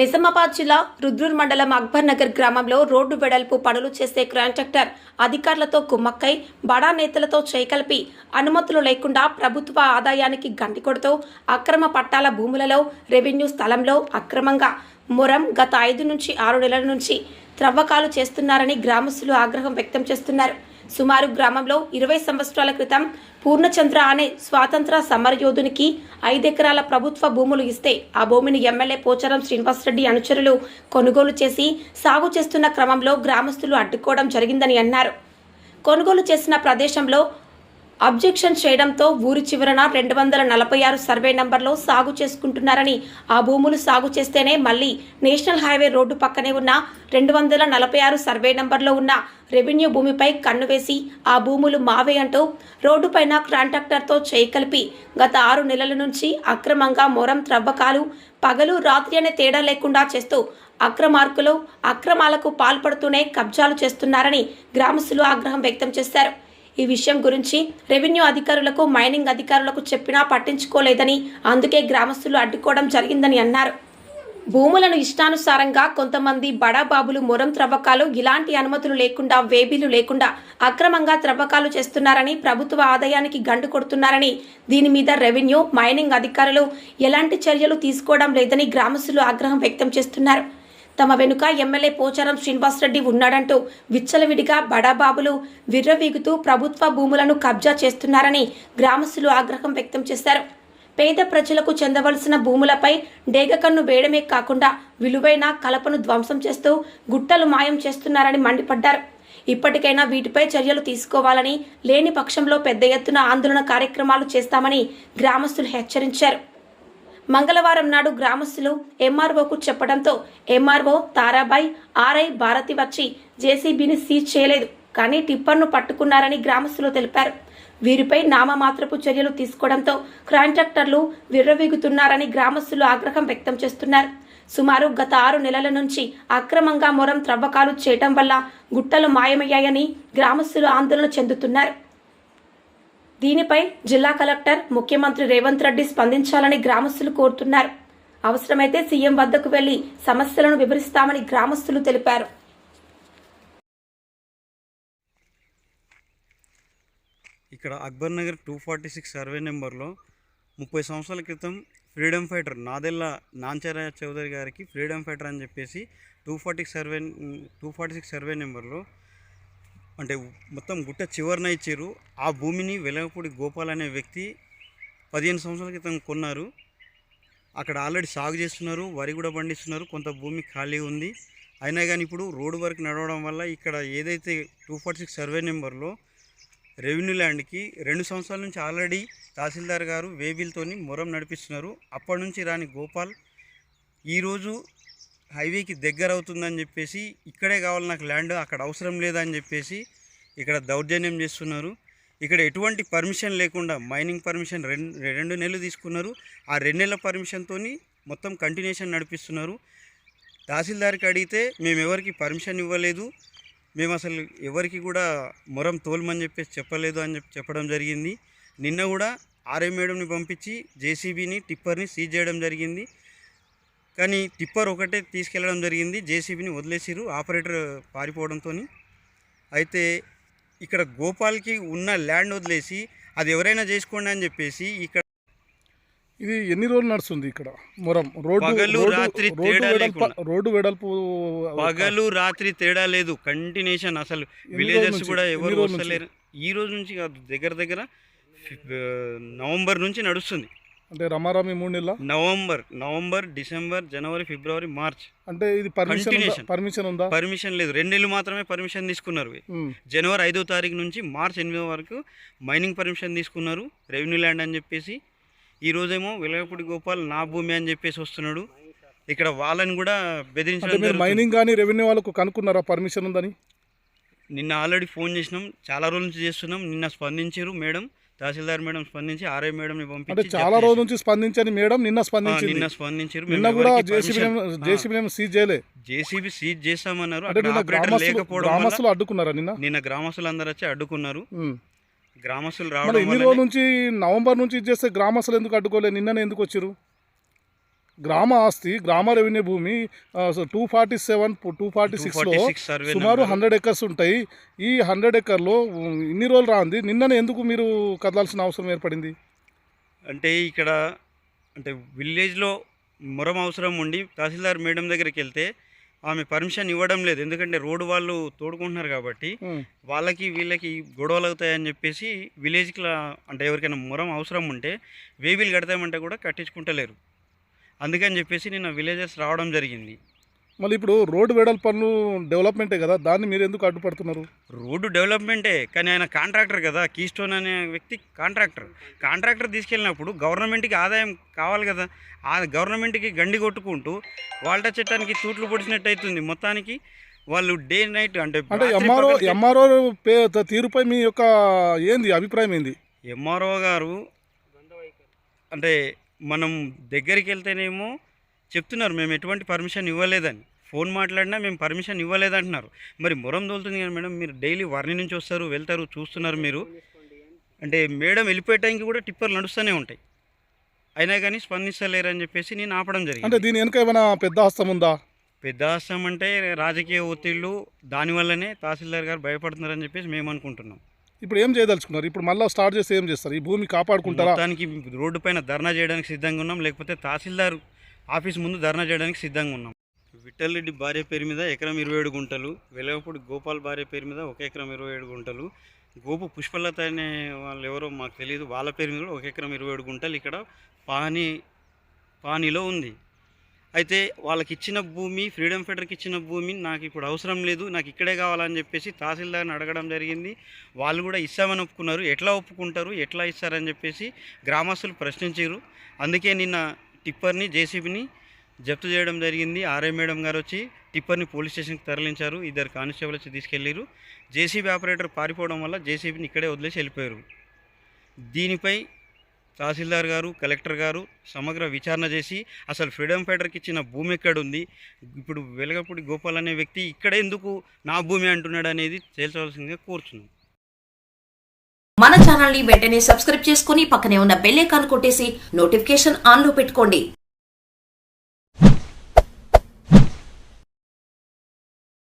నిజామాబాద్ జిల్లా రుద్రూర్ మండలం అక్బర్ నగర్ గ్రామంలో రోడ్డు వెడల్పు పనులు చేసే కాంట్రాక్టర్ అధికారులతో కుమ్మక్కై బడా నేతలతో చేయకలిపి అనుమతులు లేకుండా ప్రభుత్వ ఆదాయానికి గండి కొడుతూ అక్రమ పట్టాల భూములలో రెవెన్యూ స్థలంలో అక్రమంగా మొరం గత ఐదు నుంచి ఆరు నెలల నుంచి త్రవ్వకాలు చేస్తున్నారని గ్రామస్తులు ఆగ్రహం వ్యక్తం చేస్తున్నారు. సుమారు గ్రామంలో ఇరవై సంవత్సరాల క్రితం పూర్ణచంద్ర అనే స్వాతంత్ర సమరయోధునికి ఐదెకరాల ప్రభుత్వ భూములు ఇస్తే ఆ భూమిని ఎమ్మెల్యే పోచారం శ్రీనివాసరెడ్డి అనుచరులు కొనుగోలు చేసి సాగు చేస్తున్న క్రమంలో గ్రామస్తులు అడ్డుకోవడం జరిగిందని అన్నారు. కొనుగోలు చేసిన ప్రదేశంలో అబ్జెక్షన్ చేయడంతో ఊరి చివరన రెండు వందల నలభై ఆరు సర్వే నంబర్లో సాగు చేసుకుంటున్నారని ఆ భూములు సాగు చేస్తేనే మళ్ళీ నేషనల్ హైవే రోడ్డు పక్కనే ఉన్న రెండు వందల నలభై ఆరు సర్వే నంబర్లో ఉన్న రెవెన్యూ భూమిపై కన్ను వేసి ఆ భూములు మావే అంటూ రోడ్డుపైన కాంట్రాక్టర్తో చేయకలిపి గత ఆరు నెలల నుంచి అక్రమంగా మొరం త్రవ్వకాలు పగలు రాత్రి అనే తేడా లేకుండా చేస్తూ అక్రమార్కులు అక్రమాలకు పాల్పడుతూనే కబ్జాలు చేస్తున్నారని గ్రామస్తులు ఆగ్రహం వ్యక్తం చేశారు. ఈ విషయం గురించి రెవెన్యూ అధికారులకు మైనింగ్ అధికారులకు చెప్పినా పట్టించుకోలేదని అందుకే గ్రామస్తులు అడ్డుకోవడం జరిగిందని అన్నారు. భూములను ఇష్టానుసారంగా కొంతమంది బడాబాబులు మొరం త్రవ్వకాలు ఇలాంటి అనుమతులు లేకుండా వేబీలు లేకుండా అక్రమంగా త్రవ్వకాలు చేస్తున్నారని ప్రభుత్వ ఆదాయానికి గండు కొడుతున్నారని దీని మీద రెవెన్యూ మైనింగ్ అధికారులు ఎలాంటి చర్యలు తీసుకోవడం లేదని గ్రామస్తులు ఆగ్రహం వ్యక్తం చేస్తున్నారు. తమ వెనుక ఎమ్మెల్యే పోచారం శ్రీనివాసరెడ్డి ఉన్నాడంటూ విచ్చలవిడిగా బడాబాబులు విర్రవీగుతూ ప్రభుత్వ భూములను కబ్జా చేస్తున్నారని గ్రామస్తులు ఆగ్రహం వ్యక్తం చేశారు. పేద ప్రజలకు చెందవలసిన భూములపై డేగకన్ను వేయడమే కాకుండా విలువైన కలపను ధ్వంసం చేస్తూ గుట్టలు మాయం చేస్తున్నారని మండిపడ్డారు. ఇప్పటికైనా వీటిపై చర్యలు తీసుకోవాలని లేని పక్షంలో పెద్ద ఎత్తున ఆందోళన కార్యక్రమాలు చేస్తామని గ్రామస్తులు హెచ్చరించారు. మంగళవారం నాడు గ్రామస్తులు ఎంఆర్ఓకు చెప్పడంతో ఎంఆర్ఓ తారాబాయ్ ఆర్ఐ భారతి వచ్చి జేసీబీని సీజ్ చేయలేదు. కానీ టిప్పర్ను పట్టుకున్నారని గ్రామస్తులు తెలిపారు. వీరిపై నామమాత్రపు చర్యలు తీసుకోవడంతో కాంట్రాక్టర్లు విర్రవీగుతున్నారని గ్రామస్తులు ఆగ్రహం వ్యక్తం చేస్తున్నారు. సుమారు గత ఆరు నెలల నుంచి అక్రమంగా మొరం త్రవ్వకాలు చేయటం వల్ల గుట్టలు మాయమయ్యాయని గ్రామస్తులు ఆందోళన చెందుతున్నారు. దీనిపై జిల్లా కలెక్టర్ ముఖ్యమంత్రి రేవంత్ రెడ్డి స్పందించాలని గ్రామస్తులు కోరుతున్నారు. అవసరమైతే సీఎం వద్దకు వెళ్ళి సమస్యలను వివరిస్తామని గ్రామస్తులు తెలిపారు. ఇక్కడ Akbar Nagar two forty six survey నెంబర్లో ముప్పై సంవత్సరాల క్రితం ఫ్రీడమ్ ఫైటర్ నాదెల్ల నాంచారాయ చౌదరి గారికి ఫ్రీడమ్ ఫైటర్ అని చెప్పేసి two forty survey two forty six survey నెంబర్లో అంటే మొత్తం గుట్ట చివరిన ఇచ్చారు. ఆ భూమిని వెలగపూడి గోపాల్ అనే వ్యక్తి పదిహేను సంవత్సరాల క్రితం కొన్నారు. అక్కడ ఆల్రెడీ సాగు చేస్తున్నారు వరి కూడా పండిస్తున్నారు కొంత భూమి ఖాళీ ఉంది. అయినా కానీ ఇప్పుడు రోడ్డు వరకు నడవడం వల్ల ఇక్కడ ఏదైతే టూ ఫార్టీ సిక్స్ సర్వే నెంబర్లో రెవెన్యూ ల్యాండ్కి రెండు సంవత్సరాల నుంచి ఆల్రెడీ తహసీల్దార్ గారు వేబిల్తోని మొరం నడిపిస్తున్నారు. అప్పటి నుంచి రాని గోపాల్ ఈరోజు హైవేకి దగ్గర అవుతుందని చెప్పేసి ఇక్కడే కావాలి నాకు ల్యాండ్ అక్కడ అవసరం లేదని చెప్పేసి ఇక్కడ దౌర్జన్యం చేస్తున్నారు. ఇక్కడ ఎటువంటి పర్మిషన్ లేకుండా మైనింగ్ పర్మిషన్ రెండు రెండు నెలలు తీసుకున్నారు. ఆ రెండు నెలల పర్మిషన్తో మొత్తం కంటిన్యూషన్ నడిపిస్తున్నారు. తహసీల్దార్కి అడిగితే మేము ఎవరికి పర్మిషన్ ఇవ్వలేదు. మేము అసలు ఎవరికి కూడా మొరం తోలమని చెప్పేసి చెప్పలేదు అని చెప్పి చెప్పడం జరిగింది. నిన్న కూడా ఆర్ఏ మేడంని పంపించి జేసీబీని టిప్పర్ని సీజ్ చేయడం జరిగింది. కానీ టిప్పర్ ఒకటే తీసుకెళ్ళడం జరిగింది జేసీబీని వదిలేసిరు ఆపరేటర్ పారిపోవడంతో అయితే ఇక్కడ గోపాల్కి ఉన్న ల్యాండ్ వదిలేసి అది ఎవరైనా చేసుకోండి అని చెప్పేసి ఇక్కడ ఇది ఎన్ని రోజులు నడుస్తుంది ఇక్కడ మొరం రోడ్డు రాత్రి తేడా. రోడ్డు వెడల్పు పగలు రాత్రి తేడా లేదు కంటిన్యూషన్ అసలు విలేజర్స్? కూడా ఎవరు? వస్తలేరు ఈ రోజు నుంచి కాదు దగ్గర దగ్గర నవంబర్ నుంచి నడుస్తుంది అంటే రమారామి మూడు నెలల? నవంబర్ నవంబర్ డిసెంబర్ జనవరి ఫిబ్రవరి మార్చ్. అంటే ఇది పర్మిషన్. పర్మిషన్ ఉందా? పర్మిషన్ లేదు. రెండు నెలలు మాత్రమే పర్మిషన్ తీసుకున్నారు. జనవరి ఐదో తారీఖు నుంచి మార్చ్ ఎనిమిదో వరకు మైనింగ్ పర్మిషన్ తీసుకున్నారు. రెవెన్యూ ల్యాండ్ అని చెప్పేసి. ఈ రోజేమో వెలగపూడి గోపాల్ నా భూమి అని చెప్పేసి వస్తున్నాడు. ఇక్కడ వాళ్ళని కూడా బెదిరించడం. మైనింగ్ కానీ రెవెన్యూ వాళ్ళకు కనుక్కున్నారా పర్మిషన్ ఉందని? నిన్న ఆల్రెడీ ఫోన్ చేసినాం. చాలా రోజుల నుంచి చేస్తున్నాం. నిన్న స్పందించారు మేడం. తహసీల్దార్ మేడం స్పందించి ఆర్ఐ మేడంని అంటే చాలా రోజుల నుంచి స్పందించని మేడం నిన్న స్పందించింది నిన్న స్పందించారు నిన్న కూడా జేసీబీ జేసీబీ సీజ్ చేయలే. జేసీబీ సీజ్ చేస్తామన్నారు. నిన్న గ్రామస్తులు అడ్డుకున్నారా నిన్న? నిన్న గ్రామస్తులు అందరూ వచ్చి అడ్డుకున్నారు. గ్రామస్తులు రావడం ఇన్ని రోజుల నుంచి నవంబర్ నుంచి చేస్తే గ్రామస్తులు ఎందుకు అడ్డుకోలే? నిన్ననే ఎందుకు వచ్చారు గ్రామ ఆస్తి గ్రామ రెవెన్యూ భూమి two forty seven two forty సిక్స్లో 246 సర్వే సుమారు. హండ్రెడ్ ఎకర్స్ ఉంటాయి. ఈ హండ్రెడ్ ఎకర్లో ఇన్ని రోజులు రాంది. నిన్ననే ఎందుకు మీరు కదలాల్సిన అవసరం ఏర్పడింది? అంటే ఇక్కడ అంటే విలేజ్లో మొరం అవసరం ఉండి తహసీల్దార్ మేడం దగ్గరికి వెళ్తే ఆమె పర్మిషన్ ఇవ్వడం లేదు. ఎందుకంటే రోడ్డు వాళ్ళు తోడుకుంటున్నారు కాబట్టి వాళ్ళకి వీళ్ళకి గొడవలు అవుతాయని చెప్పేసి విలేజ్కి అంటే ఎవరికైనా మొరం అవసరం ఉంటే వేబీలు కడతామంటే కూడా కట్టించుకుంటలేరు. అందుకని చెప్పేసి నిన్న విలేజెస్ రావడం జరిగింది. మళ్ళీ ఇప్పుడు రోడ్డు వెడల్ పనులు డెవలప్మెంటే కదా దాన్ని మీరు ఎందుకు అడ్డుపడుతున్నారు? రోడ్డు డెవలప్మెంటే కానీ ఆయన కాంట్రాక్టర్ కదా కీస్టోన్ అనే వ్యక్తి కాంట్రాక్టర్. కాంట్రాక్టర్ తీసుకెళ్ళినప్పుడు గవర్నమెంట్కి ఆదాయం కావాలి కదా ఆ గవర్నమెంట్కి గండి కొట్టుకుంటూ వాళ్ళ చట్టానికి తూట్లు పొడిచినట్టు అవుతుంది మొత్తానికి. వాళ్ళు డే నైట్ అంటే అంటే ఎంఆర్ఓ ఎంఆర్ఓ పే తీరుపై మీ యొక్క ఏంది అభిప్రాయం ఏంది? ఎంఆర్ఓ గారు అంటే మనం దగ్గరికి వెళ్తేనేమో చెప్తున్నారు మేము ఎటువంటి పర్మిషన్ ఇవ్వలేదని. ఫోన్ మాట్లాడినా మేము పర్మిషన్ ఇవ్వలేదంటున్నారు. మరి మొరం తోలుతుంది కదా మేడం మీరు డైలీ వర్ణి నుంచి వస్తారు వెళ్తారు చూస్తున్నారు మీరు. అంటే మేడం వెళ్ళిపోయే టైంకి కూడా టిప్పర్లు నడుస్తూనే ఉంటాయి. అయినా కానీ స్పందిస్తలేరు అని చెప్పేసి నేను ఆపడం అంటే జరిగింది దీని వెనుక ఏమైనా పెద్ద హస్తం ఉందా? పెద్ద హస్తం అంటే రాజకీయ ఒత్తిళ్ళు దానివల్లనే తహసీల్దార్ గారు భయపడుతున్నారని చెప్పేసి మేము అనుకుంటున్నాం. ఇప్పుడు ఏం చేయదలుచుకున్నారు? ఇప్పుడు మళ్ళీ స్టార్ట్ చేస్తే ఏం చేస్తారు? ఈ భూమి కాపాడుకుంటారా? మొత్తానికి రోడ్డు పైన ధర్నా చేయడానికి సిద్ధంగా ఉన్నాం. లేకపోతే తహసీల్దార్ ఆఫీస్ ముందు ధర్నా చేయడానికి సిద్ధంగా ఉన్నాం. విఠల్ రెడ్డి భార్య పేరు మీద ఎకరం ఇరవై ఏడు గుంటలు వెలగపూడి గోపాల్ భార్య పేరు మీద ఒక ఎకరం ఇరవై ఏడు గుంటలు గోపు పుష్పలత అనే వాళ్ళు ఎవరో మాకు తెలియదు వాళ్ళ పేరు మీద కూడా ఒక ఎకరం ఇరవై ఏడు గుంటలు ఇక్కడ పాని పానీలో ఉంది. అయితే వాళ్ళకి ఇచ్చిన భూమి ఫ్రీడమ్ ఫైటర్కి ఇచ్చిన భూమి నాకు ఇప్పుడు అవసరం లేదు నాకు ఇక్కడే కావాలని చెప్పేసి తహసీల్దార్ని అడగడం జరిగింది. వాళ్ళు కూడా ఇస్తామని ఒప్పుకున్నారు. ఎట్లా ఒప్పుకుంటారు ఎట్లా ఇస్తారని చెప్పేసి గ్రామస్తులు ప్రశ్నించారు అందుకే నిన్న టిప్పర్ని జేసీబీని జప్తు చేయడం జరిగింది. ఆర్ఐ మేడం గారు వచ్చి టిప్పర్ని పోలీస్ స్టేషన్కి తరలించారు. ఇద్దరు కానిస్టేబుల్ వచ్చి తీసుకెళ్ళారు జేసీబీ ఆపరేటర్ పారిపోవడం వల్ల జేసీబీని ఇక్కడే వదిలేసి వెళ్ళిపోయారు. దీనిపై తహసీల్దార్ గారు కలెక్టర్ గారు సమగ్ర విచారణ చేసి అసలు ఫ్రీడమ్ ఫైటర్కి ఇచ్చిన భూమి ఎక్కడుంది? ఇప్పుడు వెలగపూడి గోపాల్ అనే వ్యక్తి ఇక్కడ ఎందుకు నా భూమి అంటున్నాడు అనేది తేల్చవలసిందిగా కోరుచున్నాం. మన ఛానల్ని వెంటనే సబ్స్క్రైబ్ చేసుకుని పక్కనే ఉన్న బెల్ ఐకాన్ కొట్టేసి నోటిఫికేషన్ ఆన్లో పెట్టుకోండి.